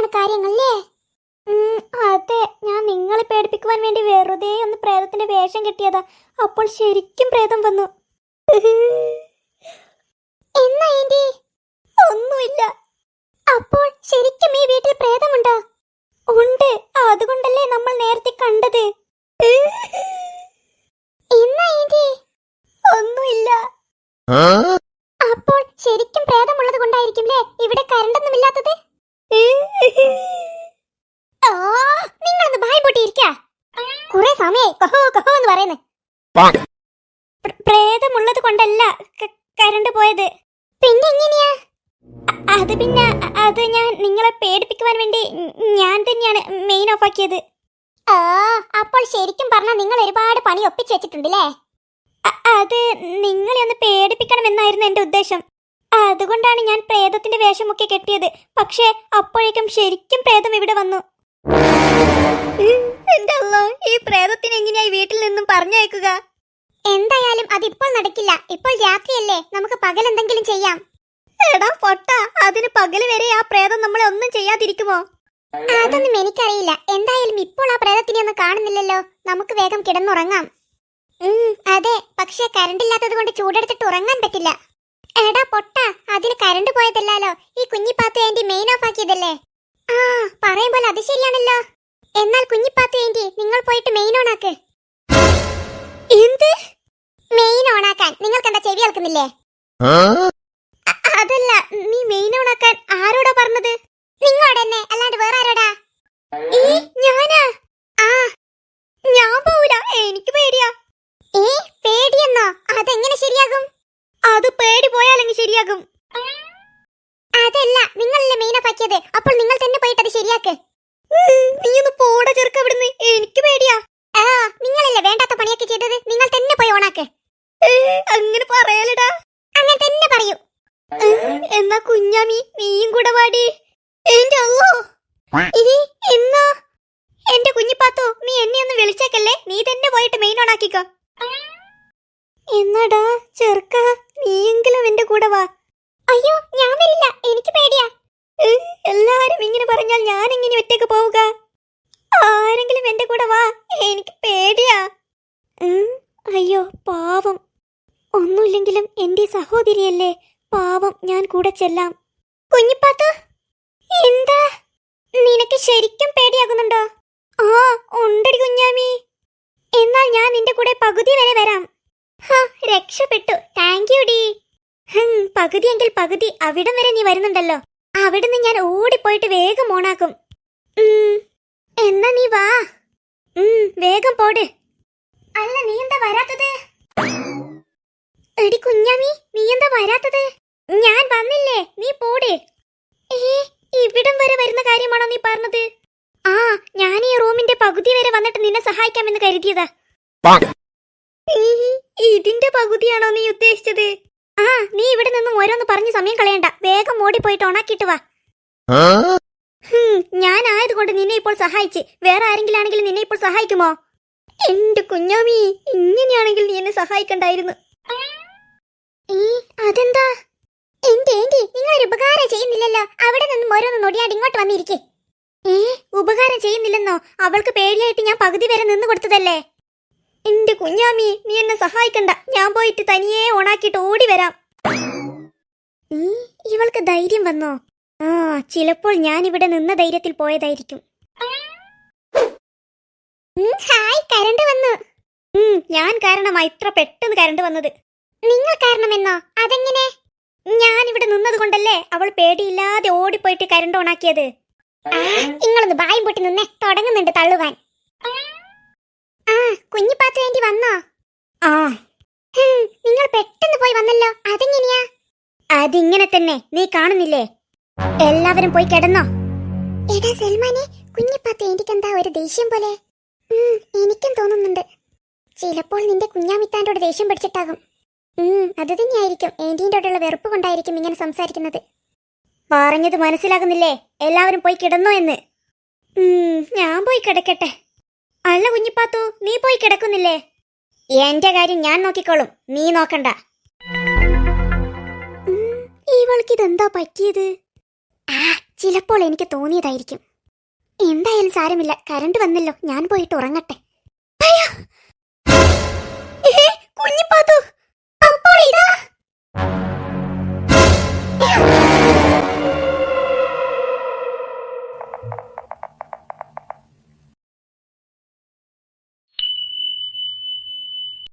അങ്ങനെയാണ് കാര്യങ്ങളല്ലേ? അതെ. ഞാൻ നിങ്ങളെ പേടിപ്പിക്കുവാൻ വേണ്ടി വെറുതെ ഒന്ന് പ്രേതത്തിന്റെ വേഷം കെട്ടിയതാ. അപ്പോൾ ശരിക്കും പ്രേതം വന്നു. എന്നാ ഏന്റി ഒന്നുമില്ല. അപ്പോൾ ശരിക്കും ഈ വീട്ടിൽ പ്രേതമുണ്ടോ? ഉണ്ട്. അതുകൊണ്ടല്ലേ നമ്മൾ നേരത്തെ കണ്ടത്. എന്നാ ഒന്നുമില്ല. അപ്പോൾ ശരിക്കും പ്രേതമുള്ളത് കൊണ്ടായിരിക്കും ഇവിടെ കരണ്ടൊന്നും ഇല്ലാത്തത് ആ, നിങ്ങളൊന്ന് ബായ് പൊട്ടിയിരിക്ക. കുറെ സമയായി. കഹോ കഹോ എന്ന് പറയുന്നേ. പ്രേതമുള്ളത് കൊണ്ടല്ല കരണ്ട് പോയത്. പിന്നെ എങ്ങനെയാ? അത് പിന്നെ അത് ഞാൻ നിങ്ങളെ പേടിപ്പിക്കുവാൻ വേണ്ടി ഞാൻ തന്നെയാണ് മെയിൻ ഓഫ് ആക്കിയത് ആ അപ്പോൾ ശരിക്കും പറഞ്ഞാൽ നിങ്ങൾ ഒരുപാട് പണി ഒപ്പിച്ചു വെച്ചിട്ടുണ്ടല്ലേ? അത് നിങ്ങളെ ഒന്ന് പേടിപ്പിക്കണമെന്നായിരുന്നു എന്റെ ഉദ്ദേശം. അതുകൊണ്ടാണ് ഞാൻ പ്രേതത്തിന്റെ വേഷമൊക്കെ കെട്ടിയത്. പക്ഷേ അപ്പോഴേക്കും ശരിക്കും പ്രേതം ഇവിടെ വന്നു. ഈ പ്രേതത്തിന് എങ്ങനെയായി വീട്ടിൽ നിന്നും പറഞ്ഞയക്കുക എന്തായാലും അതിപ്പോൾ നടക്കില്ല. ഇപ്പോൾ രാത്രിയല്ലേ. നമുക്ക് പകൽ എന്തെങ്കിലും ചെയ്യാം. എടാ പൊട്ട. അതിന് പകൽ വരെ ആ പ്രേതം നമ്മളെ ഒന്നും ചെയ്യാതിരിക്കുമോ? അതൊന്നും എനിക്കറിയില്ല. എന്തായാലും ഇപ്പോൾ ആ പ്രേതത്തിനെ ഒന്നും കാണുന്നില്ലല്ലോ. നമുക്ക് വേഗം കിടന്നുറങ്ങാം. അതെ. പക്ഷേ കരണ്ടില്ലാത്തത് കൊണ്ട് ചൂടെടുത്തിട്ട് ഉറങ്ങാൻ പറ്റില്ല. എടാ പൊട്ട അതിന് കരണ്ട് പോയതല്ലാലോ? ഈ കുഞ്ഞിപ്പാത്തു ആന്റി മെയിൻ ഓഫ് ആക്കിയതല്ലേ? ആ പറയുമ്പോൾ അത് ശരിയാണല്ലോ. എന്നാൽ കുഞ്ഞിപ്പാത്തു ആന്റി നിങ്ങൾ പോയിട്ട് മെയിൻ ഓൺ ആക്ക്. എന്ത്? മെയിൻ ഓൺ ആക്കാൻ. നിങ്ങൾക്ക് എന്താ ചെവി കേൾക്കുന്നില്ലേ അ- അതല്ല നീ മെയിൻ ഓൺ ആക്കാൻ ആരോടാ പറഞ്ഞത് നിങ്ങളോട് തന്നെ അല്ലാണ്ട് വേറെ ആരോടാ ഈ ഞാനാ ആ ഞാൻ പോവില്ല എനിക്ക് പേടിയാ ഏ പേടിയെന്നോ അതെങ്ങനെ ശരിയാകും അത് പേടി പോയാലെങ്കിൽ ശരിയാകും. അതല്ല നിങ്ങളല്ലേ മെയിൻ പാക്കിയത് അപ്പോൾ നിങ്ങൾ തന്നെ പോയിട്ട് അത് ശരിയാക്ക്. നീ ഒന്ന് പോടാ ചെറുക്ക ഇവിടുന്ന് എനിക്ക് പേടിയാ. ആ നിങ്ങളല്ലേ വേണ്ടാത്ത പണിയൊക്കെ ചെയ്തത്? നിങ്ങൾ തന്നെ പോയി ഓണാക്ക്. അങ്ങനെ പറയലടാ. അങ്ങനെ തന്നെ പറയൂ. എന്നാ കുഞ്ഞാമി നീയും കൂടെ വാടി. എന്റെ അല്ലോ എന്നാ? എന്റെ കുഞ്ഞിപ്പാത്തോ നീ എന്നെ ഒന്ന് വിളിച്ചേക്കല്ലേ? നീ തന്നെ പോയിട്ട് മെയിൻ ഓൺ ആക്കിക്കോ. എന്നടാ ചെറുക്ക നീയെങ്കിലും എന്റെ കൂടെ വാ. അയ്യോ ഞാൻ വരില്ല. എനിക്ക് പേടിയാ. എല്ലാരും ഇങ്ങനെ പറഞ്ഞാൽ ഞാൻ എങ്ങനെ ഒറ്റയ്ക്ക് പോവുക? ആരെങ്കിലും എന്റെ കൂടെ വാ. എനിക്ക് പേടിയാ. അയ്യോ പാവം. ഒന്നുമില്ലെങ്കിലും എന്റെ സഹോദരിയല്ലേ? പാവം ഞാൻ കൂടെ ചെല്ലാം. കുഞ്ഞിപ്പാത്തു എന്താ? നിനക്ക് ശരിക്കും പേടിയാകുന്നുണ്ടോ? ആ ഉണ്ടടി കുഞ്ഞാമി. എന്നാൽ ഞാൻ നിന്റെ കൂടെ പകുതി വരെ വരാം. രക്ഷപ്പെട്ടു. താങ്ക് യു ഡി. ഹും, പകുതിയെങ്കിൽ പകുതി അവിടം വരെ നീ വരുന്നുണ്ടല്ലോ. അവിടുന്ന് ഞാൻ ഓടിപ്പോയിട്ട് വേഗം ഓണാക്കും. എന്നാ നീ വാ. വേഗം പോട്. അല്ല നീ എന്താ വരാത്തത്? എടി കുഞ്ഞാമി നീ എന്താ വരാത്തത്? ഞാൻ വന്നില്ലേ നീ പോട്. ഏ ഇവിടം വരെ വരുന്ന കാര്യമാണോ നീ പറഞ്ഞത്? ആ ഞാൻ ഈ റൂമിന്റെ പകുതി വരെ വന്നിട്ട് നിന്നെ സഹായിക്കാമെന്ന് കരുതിയതാ. ഇതിന്റെ പകുതിയാണോ നീ ഉദ്ദേശിച്ചത്? ആ നീ ഇവിടെ നിന്നും ഓരോന്ന് പറഞ്ഞ് സമയം കളയണ്ട. വേഗം ഓടിപ്പോയിട്ട് ഉണക്കിട്ട് വാ. ഞാൻ ആയതുകൊണ്ട് നിന്നെ ഇപ്പോൾ സഹായിച്ച്. വേറെ ആരെങ്കിലും ആണെങ്കിൽ നിന്നെ ഇപ്പോൾ സഹായിക്കുമോ? എന്റെ കുഞ്ഞാമി ഇങ്ങനെയാണെങ്കിൽ നീ എന്നെ സഹായിക്കണ്ടായിരുന്നു. അതെന്താ? എന്റെ ഏന്റി നിങ്ങൾ ഒരു ഉപകാരം ചെയ്യുന്നില്ലല്ലോ. അവിടെ നിന്നും ഓരോന്ന് നൊടിയാണ്ട് ഇങ്ങോട്ട് വന്നിരിക്കേ. ഏ ഉപകാരം ചെയ്യുന്നില്ലെന്നോ? അവൾക്ക് പേടിയായിട്ട് ഞാൻ പകുതി വരെ നിന്ന് കൊടുത്തതല്ലേ? എന്റെ കുഞ്ഞാമി നീ എന്നെ സഹായിക്കണ്ട. ഞാൻ പോയിട്ട് തനിയെ ഓണാക്കിയിട്ട് ഓടി വരാം. ഇവൾക്ക് ധൈര്യം വന്നോ? ആ ചിലപ്പോൾ ഞാൻ ഇവിടെ നിന്ന ധൈര്യത്തിൽ പോയതായിരിക്കും. ഹായ് കരണ്ട് വന്നു. ഞാൻ കാരണമാ ഇത്ര പെട്ടെന്ന് കരണ്ട് വന്നത്. നിങ്ങൾ കാരണമെന്നോ അതെങ്ങനെ? ഞാൻ ഇവിടെ നിന്നത് കൊണ്ടല്ലേ അവൾ പേടിയില്ലാതെ ഓടിപ്പോയിട്ട് കരണ്ട് ഓണാക്കിയത്? നിങ്ങളൊന്ന് ബായം പൊട്ടി നിന്നേ. തുടങ്ങുന്നുണ്ട് തള്ളുവാൻ. കുഞ്ഞിപ്പാത്ത് വേണ്ടി വന്നോ? ആ. നിങ്ങൾ പെട്ടെന്ന് പോയി വന്നല്ലോ. അതെങ്ങനെയാ? അതിങ്ങനെ തന്നെ. നീ കാണുന്നില്ലേ? എല്ലാവരും പോയി കിടന്നോ. എടാ സൽമാനെ കുഞ്ഞിപ്പാത്ത് എനിക്കെന്താ ഒരു ദേഷ്യം പോലെ? എനിക്കും തോന്നുന്നുണ്ട്. ചിലപ്പോൾ നിന്റെ കുഞ്ഞാമിത്താന്റെ ദേഷ്യം പിടിച്ചിട്ടാകും. അത് തന്നെയായിരിക്കും. ഏന്റീന്റോടുള്ള വെറുപ്പ് കൊണ്ടായിരിക്കും ഇങ്ങനെ സംസാരിക്കുന്നത്. പറഞ്ഞത് മനസ്സിലാകുന്നില്ലേ? എല്ലാവരും പോയി കിടന്നോ എന്ന്. ഞാൻ പോയി കിടക്കട്ടെ. അല്ല കുഞ്ഞിപ്പാത്തു നീ പോയി കിടക്കുന്നില്ലേ? എന്റെ കാര്യം ഞാൻ നോക്കിക്കോളും. നീ നോക്കണ്ട. ഇവൾക്ക് ഇതെന്താ പറ്റിയത്? ആ ചിലപ്പോൾ എനിക്ക് തോന്നിയതായിരിക്കും. എന്തായാലും സാരമില്ല. കരണ്ട് വന്നല്ലോ. ഞാൻ പോയിട്ട് ഉറങ്ങട്ടെ. കുഞ്ഞിപ്പാത്തു!